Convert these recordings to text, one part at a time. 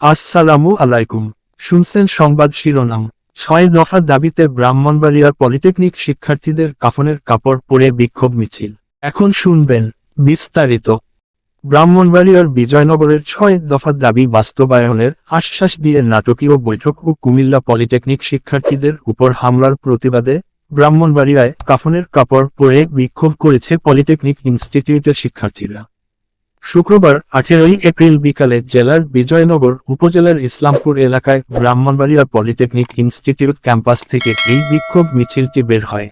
আসসালামু আলাইকুম। শুনছেন সংবাদ শিরোনাম। ছয় দফা দাবিতে ব্রাহ্মণবাড়িয়ার পলিটেকনিক শিক্ষার্থীদের কাফনের কাপড় পরে বিক্ষোভ মিছিল। এখন শুনবেন বিস্তারিত। ব্রাহ্মণবাড়িয়ার বিজয়নগরের ছয় দফা দাবি বাস্তবায়নের আশ্বাস দিয়ে নাটকীয় বৈঠক ও কুমিল্লা পলিটেকনিক শিক্ষার্থীদের উপর হামলার প্রতিবাদে ব্রাহ্মণবাড়িয়ায় কাফনের কাপড় পরে বিক্ষোভ করেছে পলিটেকনিক ইনস্টিটিউটের শিক্ষার্থীরা। শুক্রবার আঠেরোই এপ্রিল বিকালে জেলার বিজয়নগর উপজেলার ইসলামপুর এলাকায় ব্রাহ্মণবাড়িয়া পলিটেকনিক ইনস্টিটিউট ক্যাম্পাস থেকে এই বিক্ষোভ মিছিলটি বের হয়।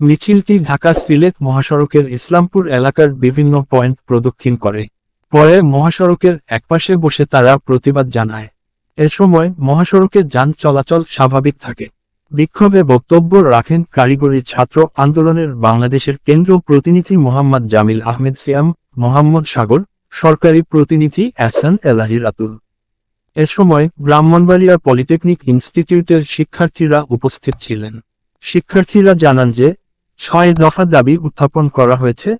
মিছিলটি ঢাকা সিলেট মহাসড়কের ইসলামপুর এলাকার বিভিন্ন পয়েন্ট প্রদক্ষিণ করে। পরে মহাসড়কের একপাশে বসে তারা প্রতিবাদ জানায়। এ সময় মহাসড়কে যান চলাচল স্বাভাবিক থাকে। বিক্ষোভে বক্তব্য রাখেন কারিগরি ছাত্র আন্দোলনের বাংলাদেশের কেন্দ্রীয় প্রতিনিধি মোহাম্মদ জামিল আহমেদ সিয়াম, মোহাম্মদ সাগর, সরকারি প্রতিনিধি এহসান এলাহি রাতুল। এ সময় ব্রাহ্মণবাড়িয়া পলিটেকনিক ইনস্টিটিউটের শিক্ষার্থীরা উপস্থিত ছিলেন। শিক্ষার্থীরা জানান যে, ছয় দফা দাবি উত্থাপন করা হয়েছে,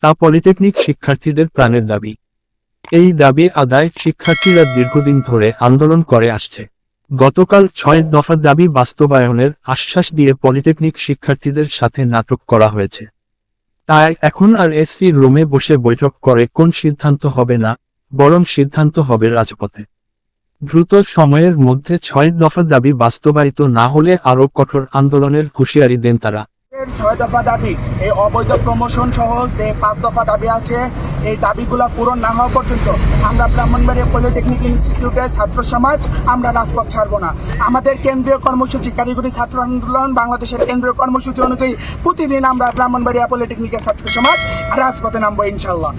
তা পলিটেকনিক শিক্ষার্থীদের প্রাণের দাবি। এই দাবি আদায় শিক্ষার্থীরা দীর্ঘদিন ধরে আন্দোলন করে আসছে। গতকাল ছয় দফা দাবি বাস্তবায়নের আশ্বাস দিয়ে পলিটেকনিক শিক্ষার্থীদের সাথে নাটক করা হয়েছে। তাই এখন আর এসসি রুমে বসে বৈঠক করে কোন সিদ্ধান্ত হবে না, বরং সিদ্ধান্ত হবে রাজপথে। দ্রুত সময়ের মধ্যে ছয় দফা দাবি বাস্তবায়িত না হলে আরও কঠোর আন্দোলনের হুঁশিয়ারি দেন তারা। ছয় দফা দাবি। এই অবৈধ প্রমোশন সহ যে পাঁচ দফা দাবি আছে, এই দাবিগুলো পূরণ না হওয়া পর্যন্ত আমরা ব্রাহ্মণবাড়িয়া পলিটেকনিক ইনস্টিটিউটের ছাত্র সমাজ, আমরা রাজপথ ছাড়বো না। আমাদের কেন্দ্রীয় কর্মসূচি কারিগরি ছাত্র আন্দোলন, বাংলাদেশের কেন্দ্রীয় কর্মসূচি অনুযায়ী প্রতিদিন আমরা ব্রাহ্মণবাড়িয়া পলিটেকনিকের ছাত্র সমাজ রাজপথে নামবো ইনশাল্লাহ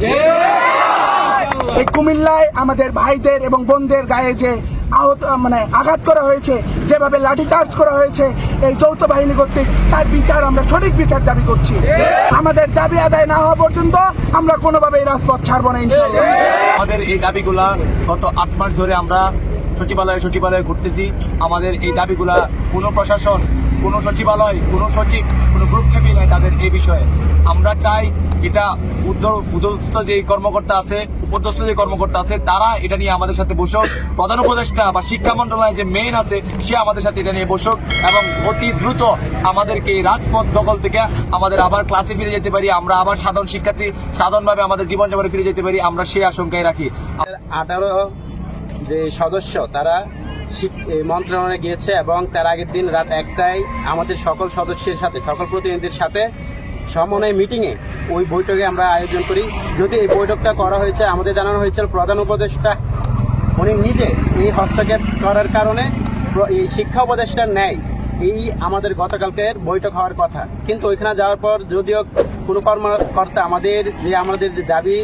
এই কুমিল্লায় আমাদের ভাইদের এবং বোনদের গায়ে যে আহত মানে আঘাত করা হয়েছে যেভাবে লাঠিচার্জ করা হয়েছে এই যৌথ বাহিনী কর্তৃক তার বিচার আমরা সঠিক বিচার দাবি করছি। আমাদের দাবি আদায় না হওয়া পর্যন্ত আমরা কোনোভাবে এই রাজপথ ছাড়বো না আমাদের এই দাবিগুলা গত আট মাস ধরে আমরা সচিবালয়ে সচিবালয়ে ঘুরতেছি। আমাদের এই দাবিগুলা কোনো প্রশাসন কোনো সচিবালয় কোনো সচিব কোনো ভ্রুক্ষেপই নাই তাদের এই বিষয়ে। আমরা চাই এটা উদ্যোগস্থ যে কর্মকর্তা আছে উপদস্থ যে কর্মকর্তা আছে, তারা এটা নিয়ে আমাদের সাথে বসুক। প্রধান উপদেষ্টা বা শিক্ষা মন্ত্রণালয় যে মেইন আছে, সে আমাদের সাথে এটা নিয়ে বসুক এবং অতি দ্রুত আমাদেরকে এই রাজপথ দখল থেকে আমাদের আবার ক্লাসে ফিরে যেতে পারি, আমরা আবার সাধারণ শিক্ষার্থী, সাধারণভাবে আমাদের জীবনযাপনে ফিরে যেতে পারি, আমরা সেই আশঙ্কায় রাখি। আঠারো যে সদস্য, তারা মন্ত্রণালয়ে গিয়েছে এবং তার আগের দিন রাত একটায় আমাদের সকল সদস্যের সাথে, সকল প্রতিনিধির সাথে সমন্বয় মিটিংয়ে ওই বৈঠকে আমরা আয়োজন করি। যদি এই বৈঠকটা করা হয়েছে, আমাদের জানানো হয়েছিল প্রধান উপদেষ্টা, উনি নিজে এই হস্তক্ষেপ করার কারণে এই শিক্ষা উপদেষ্টা ন্যায় এই আমাদের গতকালকের বৈঠক হওয়ার কথা। কিন্তু ওইখানে যাওয়ার পর যদিও কোনো কর্মকর্তা আমাদের যে আমাদের যে দাবি,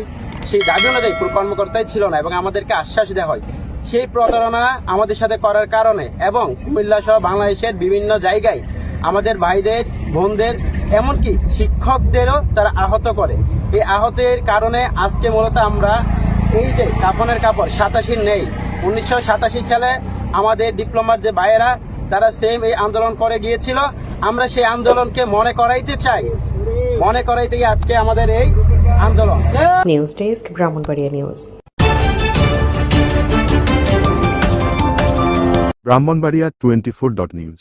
সেই দাবি অনুযায়ী কোনো কর্মকর্তাই ছিল না এবং আমাদেরকে আশ্বাস দেওয়া হয়। সেই প্রতারণা আমাদের সাথে করার কারণে এবং কুমিল্লা সহ বাংলাদেশের বিভিন্ন জায়গায় আমাদের ভাইদের, বোনদের এমনকি শিক্ষকদেরও তারা আহত করে। এই আহতের কারণে আজকে মূলত আমরা এই যে কাফনের কাপড় সাতাশি নেই। উনিশশো সাতাশি সালে আমাদের ডিপ্লোমার যে ভাইয়েরা তারা সেম এই আন্দোলন করে গিয়েছিল। আমরা সেই আন্দোলনকে মনে করাইতে চাই। মনে করাইতে গিয়ে আজকে আমাদের এই আন্দোলন। News desk Brahmanbaria news Brahmanbaria twenty four dot news.